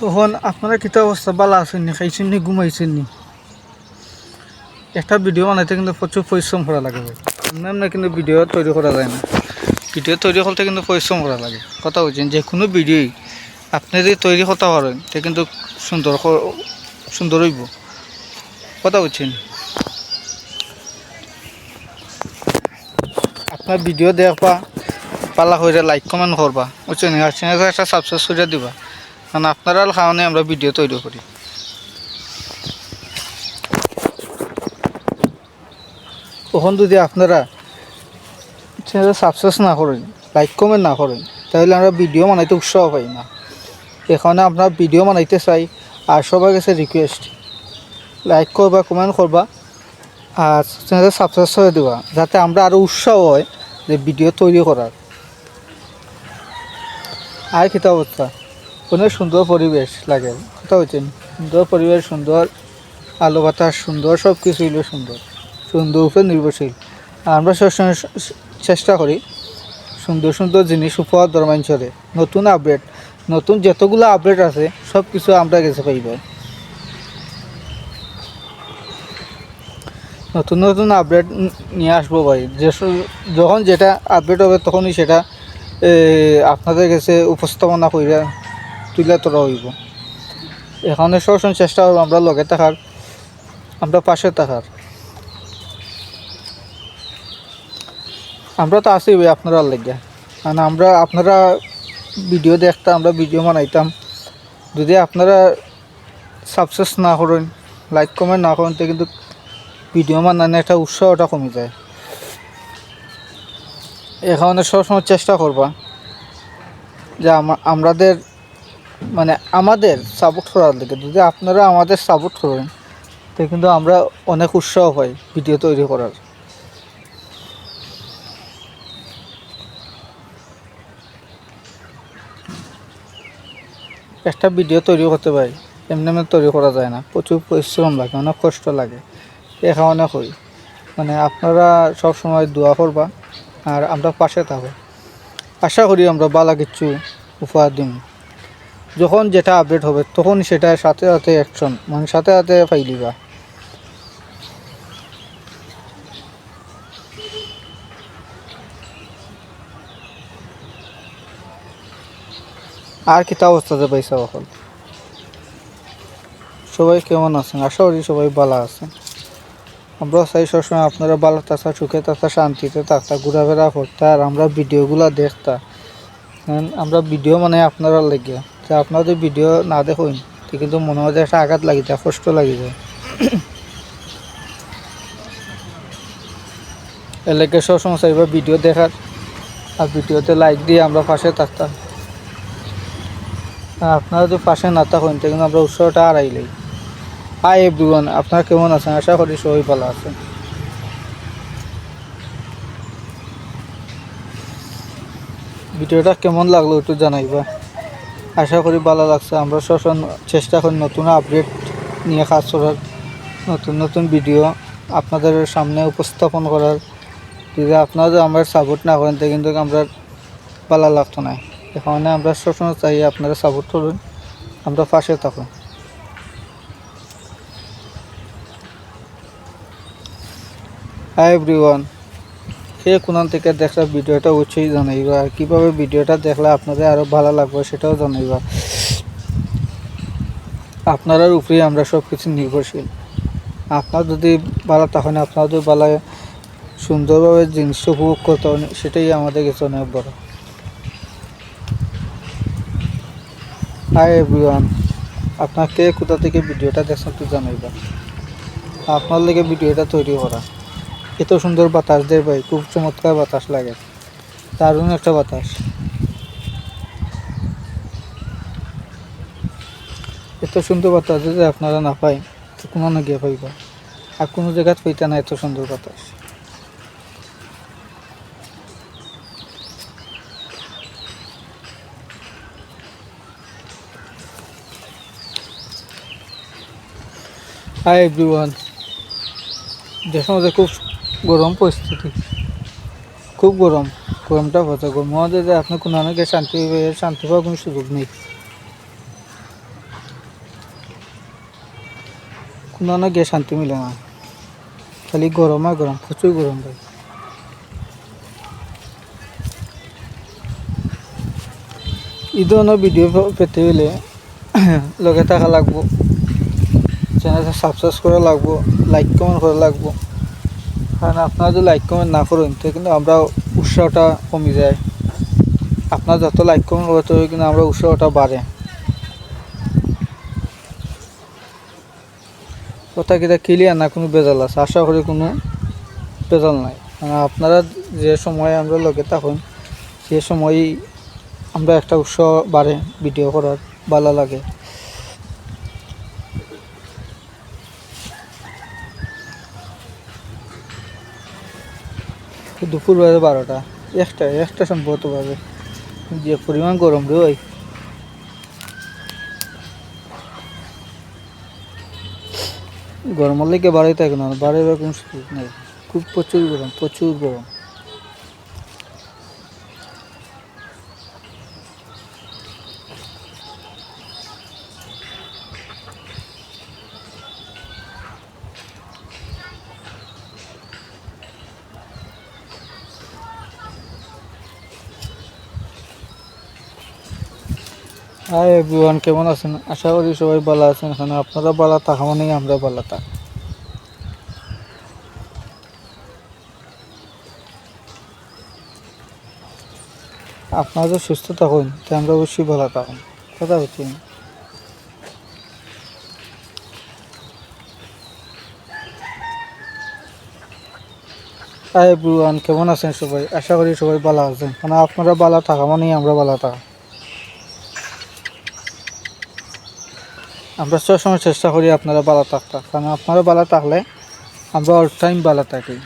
তখন আপনারা কিতা অবস্থা? ভালো আছেন নি, খাইছেন নি, ঘুমাইছেন নি? একটা ভিডিও বানাইতে কিন্তু প্রচুর পরিশ্রম করা লাগে এমনি এমনি কিন্তু ভিডিও তৈরি করা যায় না। ভিডিও তৈরি করতে কিন্তু পরিশ্রম করা লাগে। কথা বলছেন যে কোনো ভিডিওই আপনি যদি তৈরি করতে পারেন, তে কিন্তু সুন্দর সুন্দর হইব। কথা বলছেন আপনার ভিডিও দেখবা পালা করে লাইক কমেন্ট করবা। বুঝছেন? একটা সাবস্ক্রাইব করে দিবা। কারণ আপনারা কারণে আমরা ভিডিও তৈরি করি। তখন যদি আপনারা চ্যানেল সাবস্ক্রাইব না করেন লাইক কমেন্ট না করেন, তাহলে আমরা ভিডিও বানাইতে উৎসাহ পাই না। এখানে আপনার ভিডিও বানাইতে চাই, আর সবার কাছে রিকোয়েস্ট লাইক করবা কমেন্ট করবা, আর চ্যানেল সাবস্ক্রাইব করে দেবা, যাতে আমরা আরও উৎসাহ হয় যে ভিডিও তৈরি করার। আর কিতা অবস্থা? অনেক সুন্দর পরিবেশ লাগে। কথা বলছেন? সুন্দর পরিবেশ, সুন্দর আলো বাতাস, সুন্দর সব কিছু হইল সুন্দর। সুন্দর উপরে নির্ভরশীল। আমরা সবসময় চেষ্টা করি সুন্দর সুন্দর জিনিস উপহার ধর্মাঞ্চলে নতুন আপডেট, নতুন যতগুলো আপডেট আছে সব কিছু আমরা গেছে পাইব। নতুন নতুন আপডেট নিয়ে আসব ভাই। যে যখন যেটা আপডেট হবে, তখনই সেটা আপনাদের কাছে উপস্থাপনা করে তুলে তোলা হইব। এখানে সবসময় চেষ্টা করব আমরা লগে থাকার আমরা পাশে থাকার আমরা তো আছি ভাই আপনারা লেগে। কারণ আমরা, আপনারা ভিডিও দেখতাম আমরা ভিডিও বানাইতাম। যদি আপনারা সাবস্ক্রাইব না করেন, লাইক কমেন্ট না করেন, তো কিন্তু ভিডিও বানানো একটা উৎসাহটা কমে যায়। এখানে সবসময় চেষ্টা করবা। যে আমাদের মানে আমাদের সাপোর্ট করার দিকে, যদি আপনারা আমাদের সাপোর্ট করেন, তো কিন্তু আমরা অনেক উৎসাহ পাই ভিডিও তৈরি করার। একটা ভিডিও তৈরি করতে পারি, এমনি এমনি তৈরি করা যায় না, প্রচুর পরিশ্রম লাগে, অনেক কষ্ট লাগে, এ কারণে কই মানে আপনারা সব সময় দোয়া করবা, আর আমরা পাশে থাকো আশা করি আমরা বালা কিচ্ছু উপহার দিন যখন যেটা আপডেট হবে, তখন সেটা সাথে সাথে অ্যাকশন মানে সাথে সাথে ফাইলিবা আর কিতা অবস্থাতে পাইছে এখন? সবাই কেমন আছেন? আশা করি সবাই ভালো আছেন। আমরা চাই সবসময় আপনারা ভালো থাকা, সুখে থাকা, শান্তিতে থাকতা ঘোরাফেরা করতে, আর আমরা ভিডিওগুলো দেখতা। আমরা ভিডিও মানে আপনারা লেগে। যে আপনারা যদি ভিডিও না দেখুন, তো কিন্তু মনে হয় একটা আঘাত লাগি যায়, কষ্ট লাগি যায়। এর লেগে সবসময় চাইবা ভিডিও দেখার, আর ভিডিওতে লাইক দিয়ে আমরা পাশে থাকতাম। আর আপনারা যদি পাশে না থাকেন, তো কিন্তু আমরা উৎসাহটা হারাইলেই। হাই এভরিওয়ান আপনারা কেমন আছেন? আশা করি সবাই ভালো আছেন। ভিডিওটা কেমন লাগল একটু জানাইবা। আশা করি ভালো লাগছে। আমরা সবসময় চেষ্টা করি নতুন আপডেট নিয়ে কাজ করার, নতুন নতুন ভিডিও আপনাদের সামনে উপস্থাপন করার। যদি আপনারা আমরা সাপোর্ট না করেন তো কিন্তু আমরা ভালো লাগতো না। এখানে আমরা সবসময় চাই, আপনারা সাপোর্ট করুন। আমরা পাশে থাকুন। হাই এভরিওয়ান কে কোনান থেকে দেখলে ভিডিওটা অবশ্যই জানাইবা। আর কীভাবে ভিডিওটা দেখলে আপনাদের আরও ভালো লাগবে সেটাও জানাইবা। আপনার উপরে আমরা সব কিছু নির্ভরশীল। আপনার যদি ভালো তখন আপনার যদি ভালো সুন্দরভাবে জিনিসটা উপভোগ করতে সেটাই আমাদের কাছে অনেক বড়। হাই এভরিওয়ান আপনার কে কোথা থেকে ভিডিওটা দেখছেন একটু জানাইবা। আপনার লেগে ভিডিওটা তৈরি করা। এত সুন্দর বাতাস দেয় ভাই, খুব চমৎকার বাতাস লাগে। দারুণ একটা বাতাস। এত সুন্দর বাতাস যদি আপনারা না পাই, তো কোনো না গিয়ে পাইবা। আর কোনো জায়গাত পাইতা না এত সুন্দর বাতাস। হাই এভরিওয়ান মধ্যে খুব গরম পরিস্থিতি। খুব গরম, গরমটা হচ্ছে গরম। মধ্যে যে আপনি কোনো অনেকে শান্তি শান্তি পাওয়ার কোনো সুযোগ নেই। কোনো গিয়ে শান্তি মিলে না। খালি গরম আর গরম, প্রচুর গরম ভাই। ধরনের ভিডিও পেতে হলে লগে থাকা লাগবো। চ্যানেলটা সাবস্ক্রাইব করা লাগবো লাইক কমেন্ট করা লাগবো। কারণ আপনারা যদি লাইক কমেন্ট না করেন, তো কিন্তু আমরা উৎসাহটা কমে যায়। আপনার যত লাইক কমেন্ট করতে হবে কিন্তু আমরা উৎসাহটা বাড়ে। কথা কিটা ক্লিয়ার না কোনো বেজাল আছে? আশা করি কোনো বেজাল নাই। মানে আপনারা যে সময় আমরা লগে থাকুন, সে সময়ই আমরা একটা উৎসাহ বাড়ে ভিডিও করার, ভালো লাগে। দুপুর বাজে বারোটা। একটা একটা সম্ভবত বাজে। যে পরিমাণ গরম রে ওই। গরমের লেগে বাড়াই থাকে না বাড়াইবার কোনো সুযোগ নেই। খুব প্রচুর গরম প্রচুর গরম। হাই এভরিওয়ান, কেমন আছেন? আশা করি সবাই ভালো আছেন। এখানে আপনারা ভালো থাকা মানেই আমরা ভালো থাক। আপনারা যদি সুস্থ থাকুন তো আমরা অবশ্যই ভালো থাকুন। কথা হচ্ছে। হাই এভরিওয়ান, কেমন আছেন সবাই? আশা করি সবাই ভালো আছেন। কারণ আপনারা ভালো থাকা মানেই আমরা ভালো থাকা। আমরা সবসময় চেষ্টা করি আপনারা ভালো থাকতে কারণ আপনারা ভালো থাকলে আমরা অল টাইম ভালো থাকি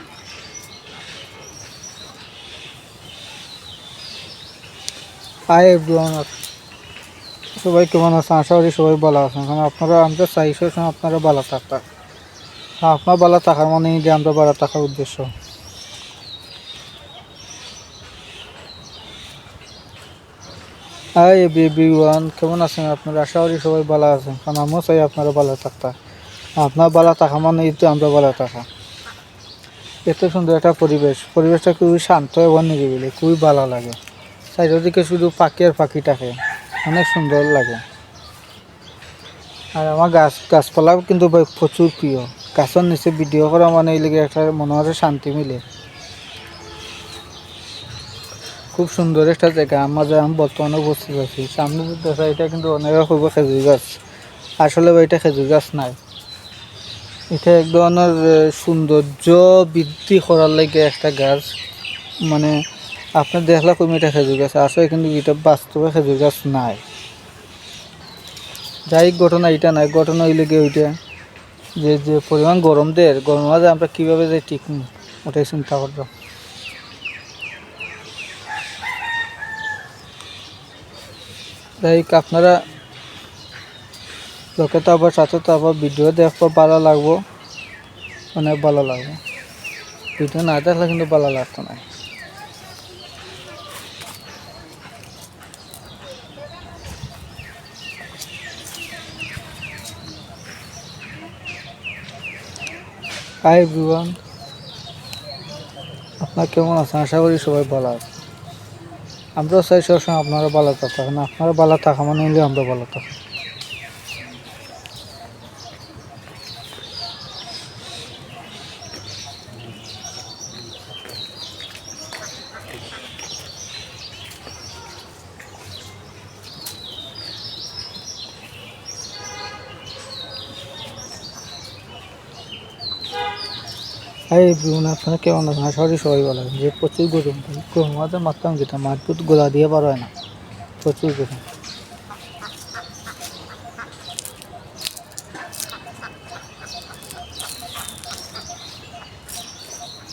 হাই এভরিওয়ান সবাই কেমন আছেন? আশা করি সবাই ভালো আছেন। কারণ আপনারা, আমরা চাই সবসময় আপনারা ভালো থাকতে আপনার ভালো থাকার মানে যে আমরা ভালো থাকার উদ্দেশ্য। হাই এভরিওয়ান কেমন আছেন আপনারা? আশা করি সবাই ভালো আছেন। কারণ আমিও চাই আপনারা ভালো থাকতা। আপনার ভালো থাকা মানে এই তো আমরা ভালো থাকা। এত সুন্দর একটা পরিবেশ। পরিবেশটা খুবই শান্ত এবং নিরিবিলি, খুবই ভালো লাগে। চারিদিকে শুধু পাখি আর পাখি থাকে। অনেক সুন্দর লাগে। আর আমার গাছ, গাছপালাও কিন্তু প্রচুর প্রিয়। গাছের নিচে ভিডিও করা মানে এই লেগে একটা মনে হয় শান্তি মিলে। খুব সুন্দর একটা জায়গা। আমার যে আমি বর্তমানে উপস্থিত আছি, সামনে দেখা, এটা কিন্তু অনেক খুব খেজুর গাছ। আসলে এটা খেজুর গাছ নাই। এটা এক ধরনের সৌন্দর্য বৃদ্ধি করার লাগে একটা গাছ। মানে আপনি দেখলে কমি এটা খেজুর গাছ। আসলে কিন্তু এটা বাস্তবে খেজুর গাছ নাই। যাই ঘটনা এটা নাই। ঘটনা হইলে গিয়ে ওইটা, যে যে পরিমাণ গরম দেয় গরম আমরা কীভাবে যাই ঠিক ওটাই চিন্তা করলাম যাই আপনারা লোকে তো আবার সাথে তো আবার ভিডিও দেখব ভালো লাগবো। অনেক ভালো লাগবে। ভিডিও না দেখলে কিন্তু ভালো লাগতো না। হাই এভরিওয়ান আপনার কেমন আছেন? আশা করি সবাই ভালো আছে আমরাও চাই সবসময় আপনারা ভালো থাকেন। আপনারা ভালো থাকা মানে আমরা ভালো থাকি। হাই এভরিওয়ান আপনারা কেমন আছেন? আশা সবাই আছেন যে প্রচুর গরম গরম মারতাম যেটা মারপুত গোলা দিয়ে পারো না। প্রচুর গরম।